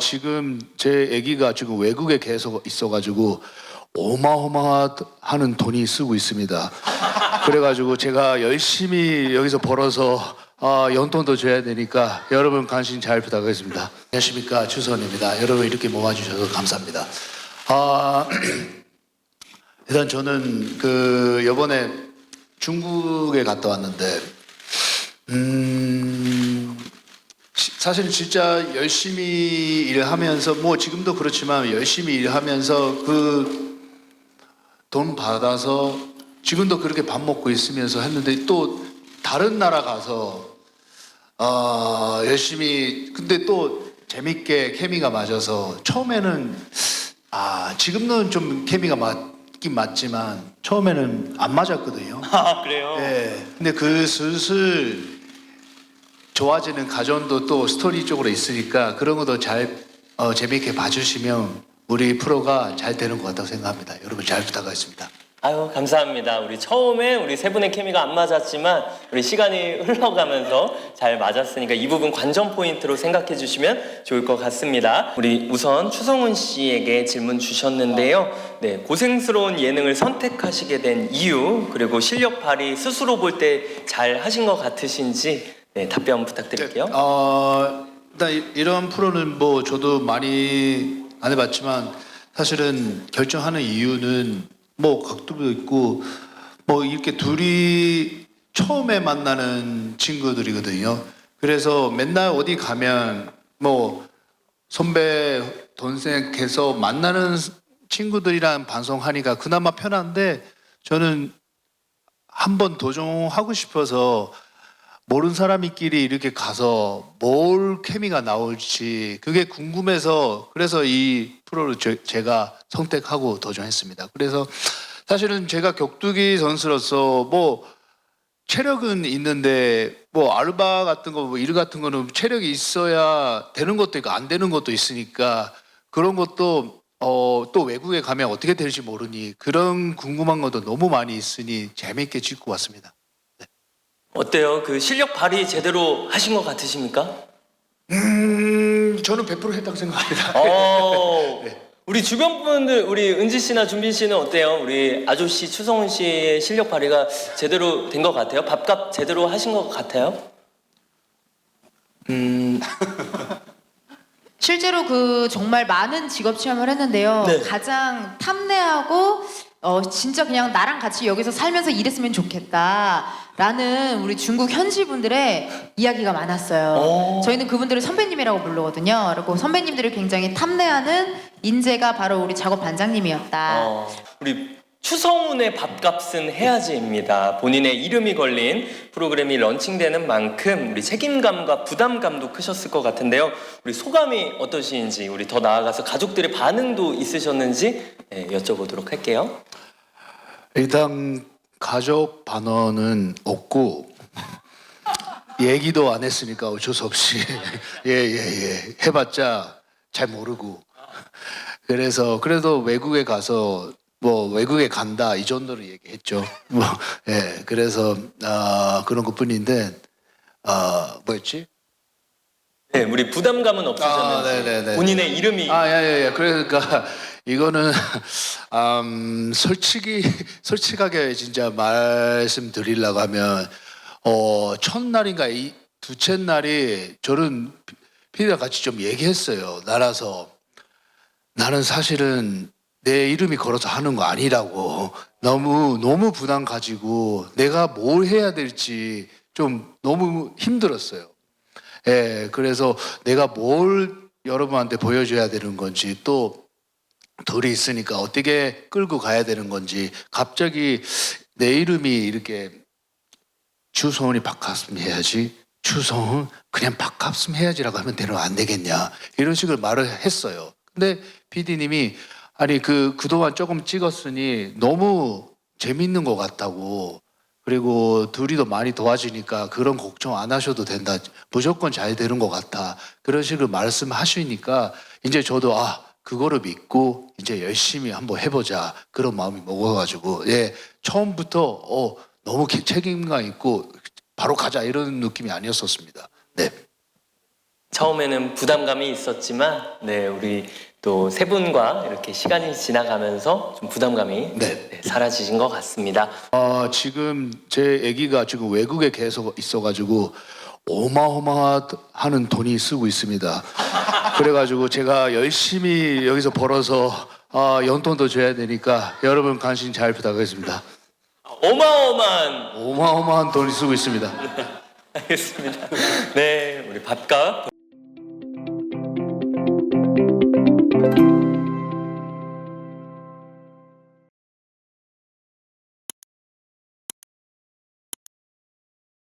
지금 제 아기가 지금 외국에 계속 있어가지고 어마어마하는 돈이 쓰고 있습니다. 그래가지고 제가 열심히 여기서 벌어서 아, 연돈도 줘야 되니까 여러분 관심 잘 부탁하겠습니다. 안녕하십니까 추선입니다. 여러분 이렇게 모아주셔서 감사합니다. 아, 일단 저는 그 이번에 중국에 갔다 왔는데 음. 시- 사실 진짜 열심히 일하면서 뭐 지금도 그렇지만 열심히 일하면서 그 돈 받아서 지금도 그렇게 밥 먹고 있으면서 했는데 또 다른 나라 가서 아 열심히 근데 또 재밌게 케미가 맞아서 처음에는 아 지금은 좀 케미가 맞긴 맞지만 처음에는 안 맞았거든요. 아 그래요? 네. 근데 그 슬슬 좋아지는 가정도 또 스토리 쪽으로 있으니까 그런 것도 잘 어, 재미있게 봐주시면 우리 프로가 잘 되는 것 같다고 생각합니다. 여러분 잘 부탁하겠습니다. 아유 감사합니다. 우리 처음에 우리 세 분의 케미가 안 맞았지만 우리 시간이 흘러가면서 잘 맞았으니까 이 부분 관전 포인트로 생각해 주시면 좋을 것 같습니다. 우리 우선 추성훈 씨에게 질문 주셨는데요. 네 고생스러운 예능을 선택하시게 된 이유 그리고 실력 발휘 스스로 볼 때 잘 하신 것 같으신지 네, 답변 부탁드릴게요. 어, 일단 이- 이런 프로는 뭐 저도 많이 안 해봤지만 사실은 결정하는 이유는 뭐 각도도 있고 뭐 이렇게 둘이 처음에 만나는 친구들이거든요. 그래서 맨날 어디 가면 뭐 선배 동생께서 만나는 친구들이랑 방송하니까 그나마 편한데 저는 한번 도전하고 싶어서 모르는 사람이끼리 이렇게 가서 뭘 케미가 나올지 그게 궁금해서 그래서 이 프로를 제- 제가 선택하고 도전했습니다. 그래서 사실은 제가 격투기 선수로서 뭐 체력은 있는데 뭐 아르바 같은 거, 뭐일 같은 거는 체력이 있어야 되는 것도 있고 안 되는 것도 있으니까 그런 것도 어, 또 외국에 가면 어떻게 될지 모르니 그런 궁금한 것도 너무 많이 있으니 재미있게 찍고 왔습니다. 어때요? 그 실력 발휘 제대로 하신 것 같으십니까? 음, 저는 100% 했다고 생각합니다. 어, 우리 주변 분들, 우리 은지 씨나 준빈 씨는 어때요? 우리 아저씨 추성훈 씨의 실력 발휘가 제대로 된 것 같아요? 밥값 제대로 하신 것 같아요? 음, 실제로 그 정말 많은 직업 체험을 했는데요. 네. 가장 탐내하고 어 진짜 그냥 나랑 같이 여기서 살면서 일했으면 좋겠다 라는 우리 중국 현지 분들의 이야기가 많았어요. 오. 저희는 그분들을 선배님이라고 부르거든요. 그리고 선배님들을 굉장히 탐내하는 인재가 바로 우리 작업 반장님이었다. 어, 우리 추성훈의 밥값은 해야지입니다. 본인의 이름이 걸린 프로그램이 런칭되는 만큼 우리 책임감과 부담감도 크셨을 것 같은데요. 우리 소감이 어떠신지, 우리 더 나아가서 가족들의 반응도 있으셨는지 네, 여쭤보도록 할게요. 일단 가족 반원은 없고 얘기도 안 했으니까 어쩔 수 없이. 예예 예. 해봤자 잘 모르고. 그래서 그래도 외국에 가서 뭐 외국에 간다 이 정도로 얘기했죠. 뭐 예 그래서 아 그런 것뿐인데 아 뭐였지? 네, 우리 부담감은 없으셨는지 아, 네네네. 본인의 이름이 아, 예, 예, 예. 그러니까 이거는 음, 솔직히 솔직하게 진짜 말씀드리려고 하면 어, 첫날인가 이 두째 날이 저는 피- 피디랑 같이 좀 얘기했어요. 날아서 나는 사실은 내 이름이 걸어서 하는 거 아니라고 너무 너무 부담 가지고 내가 뭘 해야 될지 좀 너무 힘들었어요. 예, 그래서 내가 뭘 여러분한테 보여줘야 되는 건지 또 둘이 있으니까 어떻게 끌고 가야 되는 건지 갑자기 내 이름이 이렇게 추성훈이 박합승 해야지 추성훈 그냥 박합승 해야지라고 하면 되는 안 되겠냐 이런 식으로 말을 했어요. 근데 PD님이 아니 그 그동안 조금 찍었으니 너무 재밌는 것 같다고 그리고 둘이도 많이 도와주니까 그런 걱정 안 하셔도 된다. 무조건 잘 되는 것 같아. 그런 식으로 말씀하시니까 이제 저도 아 그거를 믿고 이제 열심히 한번 해보자 그런 마음이 먹어가지고 예 처음부터 어 너무 개- 책임감 있고 바로 가자 이런 느낌이 아니었었습니다. 네. 처음에는 부담감이 있었지만 네 우리 또 세 분과 이렇게 시간이 지나가면서 좀 부담감이 네. 네, 사라지신 것 같습니다. 어, 지금 제 아기가 지금 외국에 계속 있어가지고 어마어마한 돈이 쓰고 있습니다. 그래가지고 제가 열심히 여기서 벌어서 아, 연돈도 줘야 되니까 여러분 관심 잘 부탁하겠습니다. 어마어마한 어마어마한 돈이 쓰고 있습니다. 알겠습니다. 네 우리 밥값